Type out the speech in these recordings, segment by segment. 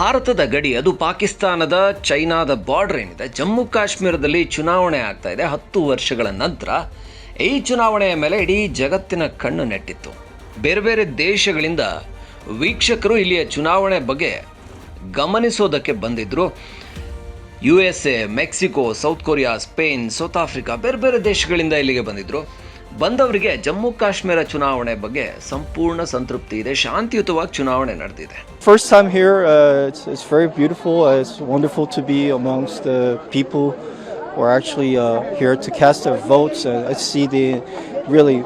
ಭಾರತದ ಗಡಿ, ಅದು ಪಾಕಿಸ್ತಾನದ ಚೈನಾದ ಬಾರ್ಡರ್ ಏನಿದೆ, ಜಮ್ಮು ಕಾಶ್ಮೀರದಲ್ಲಿ ಚುನಾವಣೆ ಆಗ್ತಾ ಇದೆ. ಹತ್ತು ವರ್ಷಗಳ ನಂತರ ಈ ಚುನಾವಣೆಯ ಮೇಲೆ ಇಡೀ ಜಗತ್ತಿನ ಕಣ್ಣು ನೆಟ್ಟಿತ್ತು. ಬೇರೆ ಬೇರೆ ದೇಶಗಳಿಂದ ವೀಕ್ಷಕರು ಇಲ್ಲಿಯ ಚುನಾವಣೆ ಬಗ್ಗೆ ಗಮನಿಸೋದಕ್ಕೆ ಬಂದಿದ್ರು. U S A Mexico South Korea Spain South Africa ಬೇರೆ ಬೇರೆ ದೇಶಗಳಿಂದ ಇಲ್ಲಿಗೆ ಬಂದಿದ್ರು. ಬಂದವರಿಗೆ ಜಮ್ಮು ಕಾಶ್ಮೀರ ಚುನಾವಣೆ ಬಗ್ಗೆ ಸಂಪೂರ್ಣ ಸಂತೃಪ್ತಿ ಇದೆ ಶಾಂತಿಯುತವಾಗಿ ಚುನಾವಣೆ ನಡೆದಿದೆ First time here, uh, it's, it's very beautiful. Uh, it's wonderful to be amongst the people who are actually uh, here to cast their votes. And I see the really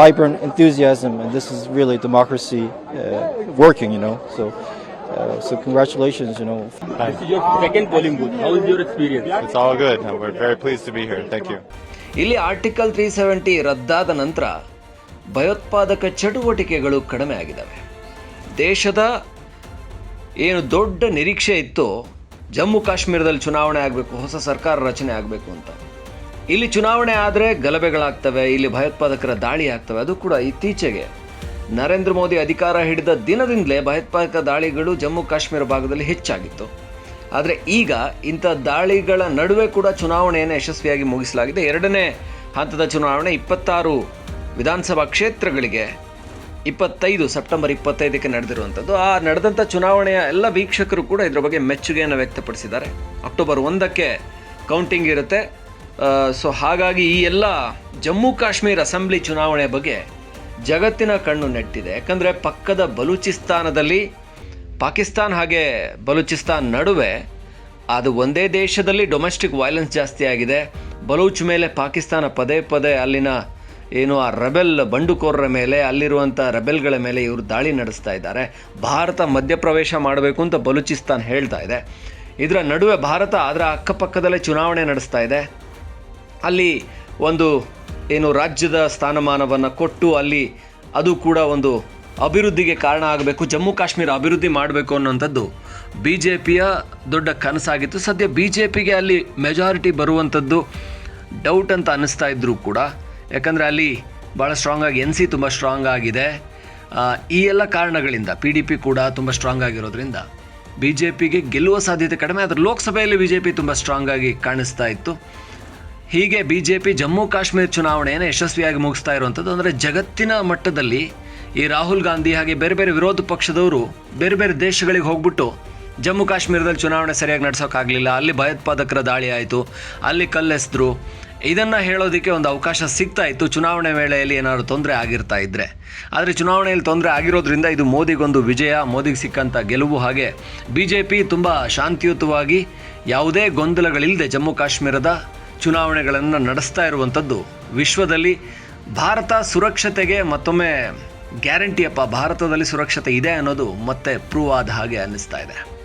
vibrant enthusiasm, and this is really democracy uh, working, you know. So, uh, so congratulations, you know. This is your second polling booth. How is your experience? It's all good. We're very pleased to be here. Thank you. ಇಲ್ಲಿ article three seventy ರದ್ದಾದ ನಂತರ ಭಯೋತ್ಪಾದಕ ಚಟುವಟಿಕೆಗಳು ಕಡಿಮೆ ಆಗಿದ್ದಾವೆ. ದೇಶದ ಏನು ದೊಡ್ಡ ನಿರೀಕ್ಷೆ ಇತ್ತು ಜಮ್ಮು ಕಾಶ್ಮೀರದಲ್ಲಿ ಚುನಾವಣೆ ಆಗಬೇಕು, ಹೊಸ ಸರ್ಕಾರ ರಚನೆ ಆಗಬೇಕು ಅಂತ. ಇಲ್ಲಿ ಚುನಾವಣೆ ಆದರೆ ಗಲಭೆಗಳಾಗ್ತವೆ, ಇಲ್ಲಿ ಭಯೋತ್ಪಾದಕರ ದಾಳಿ ಆಗ್ತವೆ, ಅದು ಕೂಡ ಇತ್ತೀಚೆಗೆ. ನರೇಂದ್ರ ಮೋದಿ ಅಧಿಕಾರ ಹಿಡಿದ ದಿನದಿಂದಲೇ ಭಯೋತ್ಪಾದಕ ದಾಳಿಗಳು ಜಮ್ಮು ಕಾಶ್ಮೀರ ಭಾಗದಲ್ಲಿ ಹೆಚ್ಚಾಗಿತ್ತು. ಆದರೆ ಈಗ ಇಂಥ ದಾಳಿಗಳ ನಡುವೆ ಕೂಡ ಚುನಾವಣೆಯನ್ನು ಯಶಸ್ವಿಯಾಗಿ ಮುಗಿಸಲಾಗಿದೆ. ಎರಡನೇ ಹಂತದ ಚುನಾವಣೆ ಇಪ್ಪತ್ತಾರು ವಿಧಾನಸಭಾ ಕ್ಷೇತ್ರಗಳಿಗೆ ಇಪ್ಪತ್ತೈದು ಸೆಪ್ಟೆಂಬರ್ ಇಪ್ಪತ್ತೈದಕ್ಕೆ ನಡೆದಿರುವಂಥದ್ದು. ಆ ನಡೆದಂಥ ಚುನಾವಣೆಯ ಎಲ್ಲ ವೀಕ್ಷಕರು ಕೂಡ ಇದರ ಬಗ್ಗೆ ಮೆಚ್ಚುಗೆಯನ್ನು ವ್ಯಕ್ತಪಡಿಸಿದ್ದಾರೆ. ಅಕ್ಟೋಬರ್ ಒಂದಕ್ಕೆ ಕೌಂಟಿಂಗ್ ಇರುತ್ತೆ. ಸೊ ಹಾಗಾಗಿ ಈ ಎಲ್ಲ ಜಮ್ಮು ಕಾಶ್ಮೀರ ಅಸೆಂಬ್ಲಿ ಚುನಾವಣೆ ಬಗ್ಗೆ ಜಗತ್ತಿನ ಕಣ್ಣು ನೆಟ್ಟಿದೆ. ಯಾಕಂದರೆ ಪಕ್ಕದ ಬಲೂಚಿಸ್ತಾನದಲ್ಲಿ ಪಾಕಿಸ್ತಾನ್ ಹಾಗೆ ಬಲೂಚಿಸ್ತಾನ್ ನಡುವೆ, ಅದು ಒಂದೇ ದೇಶದಲ್ಲಿ ಡೊಮೆಸ್ಟಿಕ್ ವೈಲೆನ್ಸ್ ಜಾಸ್ತಿ ಆಗಿದೆ. ಬಲೂಚ್ ಮೇಲೆ ಪಾಕಿಸ್ತಾನ ಪದೇ ಪದೇ ಅಲ್ಲಿನ ಏನು ಆ ರೆಬೆಲ್ ಬಂಡುಕೋರರ ಮೇಲೆ ಅಲ್ಲಿರುವಂಥ ರೆಬೆಲ್ಗಳ ಮೇಲೆ ಇವರು ದಾಳಿ ನಡೆಸ್ತಾ ಇದ್ದಾರೆ. ಭಾರತ ಮಧ್ಯಪ್ರವೇಶ ಮಾಡಬೇಕು ಅಂತ ಬಲೂಚಿಸ್ತಾನ್ ಹೇಳ್ತಾ ಇದೆ. ಇದರ ನಡುವೆ ಭಾರತ ಅದರ ಅಕ್ಕಪಕ್ಕದಲ್ಲೇ ಚುನಾವಣೆ ನಡೆಸ್ತಾ ಇದೆ. ಅಲ್ಲಿ ಒಂದು ಏನು ರಾಜ್ಯದ ಸ್ಥಾನಮಾನವನ್ನು ಕೊಟ್ಟು ಅಲ್ಲಿ ಅದು ಕೂಡ ಒಂದು ಅಭಿವೃದ್ಧಿಗೆ ಕಾರಣ ಆಗಬೇಕು, ಜಮ್ಮು ಕಾಶ್ಮೀರ ಅಭಿವೃದ್ಧಿ ಮಾಡಬೇಕು ಅನ್ನುವಂಥದ್ದು ಬಿ ಜೆ ಪಿಯ ದೊಡ್ಡ ಕನಸಾಗಿತ್ತು. ಸದ್ಯ ಬಿ ಜೆ ಪಿಗೆ ಅಲ್ಲಿ ಮೆಜಾರಿಟಿ ಬರುವಂಥದ್ದು ಡೌಟ್ ಅಂತ ಅನ್ನಿಸ್ತಾ ಇದ್ದರೂ ಕೂಡ, ಯಾಕಂದರೆ ಅಲ್ಲಿ ಭಾಳ ಸ್ಟ್ರಾಂಗ್ ಆಗಿ ಎನ್ ಸಿ ತುಂಬ ಸ್ಟ್ರಾಂಗ್ ಆಗಿದೆ. ಈ ಎಲ್ಲ ಕಾರಣಗಳಿಂದ ಪಿ ಡಿ ಪಿ ಕೂಡ ತುಂಬ ಸ್ಟ್ರಾಂಗ್ ಆಗಿರೋದ್ರಿಂದ ಬಿ ಜೆ ಪಿಗೆ ಗೆಲ್ಲುವ ಸಾಧ್ಯತೆ ಕಡಿಮೆ, ಆದರೆ ಲೋಕಸಭೆಯಲ್ಲಿ ಬಿ ಜೆ ಪಿ ತುಂಬ ಸ್ಟ್ರಾಂಗ್ ಆಗಿ ಕಾಣಿಸ್ತಾ ಇತ್ತು. ಹೀಗೆ B J P Jammu Kashmir ಚುನಾವಣೆಯನ್ನು ಯಶಸ್ವಿಯಾಗಿ ಮುಗಿಸ್ತಾ ಇರುವಂಥದ್ದು, ಅಂದರೆ ಜಗತ್ತಿನ ಮಟ್ಟದಲ್ಲಿ ಈ ರಾಹುಲ್ ಗಾಂಧಿ ಹಾಗೆ ಬೇರೆ ಬೇರೆ ವಿರೋಧ ಪಕ್ಷದವರು ಬೇರೆ ಬೇರೆ ದೇಶಗಳಿಗೆ ಹೋಗ್ಬಿಟ್ಟು ಜಮ್ಮು ಕಾಶ್ಮೀರದಲ್ಲಿ ಚುನಾವಣೆ ಸರಿಯಾಗಿ ನಡೆಸೋಕ್ಕಾಗಲಿಲ್ಲ ಅಲ್ಲಿ ಭಯೋತ್ಪಾದಕರ ದಾಳಿ ಆಯಿತು, ಅಲ್ಲಿ ಕಲ್ಲೆಸೆದ್ರು. ಇದನ್ನು ಹೇಳೋದಕ್ಕೆ ಒಂದು ಅವಕಾಶ ಸಿಗ್ತಾ ಇತ್ತು. ಚುನಾವಣೆ ವೇಳೆಯಲ್ಲಿ ಏನಾದರೂ ತೊಂದರೆ ಆಗಿರ್ತಾ ಇದ್ದರೆ ಆದರೆ ಚುನಾವಣೆಯಲ್ಲಿ ತೊಂದರೆ ಆಗಿರೋದ್ರಿಂದ ಇದು ಮೋದಿಗೊಂದು ವಿಜಯ, ಮೋದಿಗೆ ಸಿಕ್ಕಂಥ ಗೆಲುವು ಹಾಗೆ ಬಿ ಜೆ ಪಿ ತುಂಬ ಶಾಂತಿಯುತವಾಗಿ ಯಾವುದೇ ಗೊಂದಲಗಳಿಲ್ಲದೆ ಜಮ್ಮು ಕಾಶ್ಮೀರದ ಚುನಾವಣೆಗಳನ್ನು ನಡೆಸ್ತಾ ಇರುವಂಥದ್ದು ವಿಶ್ವದಲ್ಲಿ. ಭಾರತ ಸುರಕ್ಷತೆಗೆ ಮತ್ತೊಮ್ಮೆ ಗ್ಯಾರಂಟಿಯಪ್ಪ ಭಾರತದಲ್ಲಿ ಸುರಕ್ಷತೆ ಇದೆ ಅನ್ನೋದು ಮತ್ತೆ ಪ್ರೂವ್ ಆದ ಹಾಗೆ ಅನ್ನಿಸ್ತಾ ಇದೆ.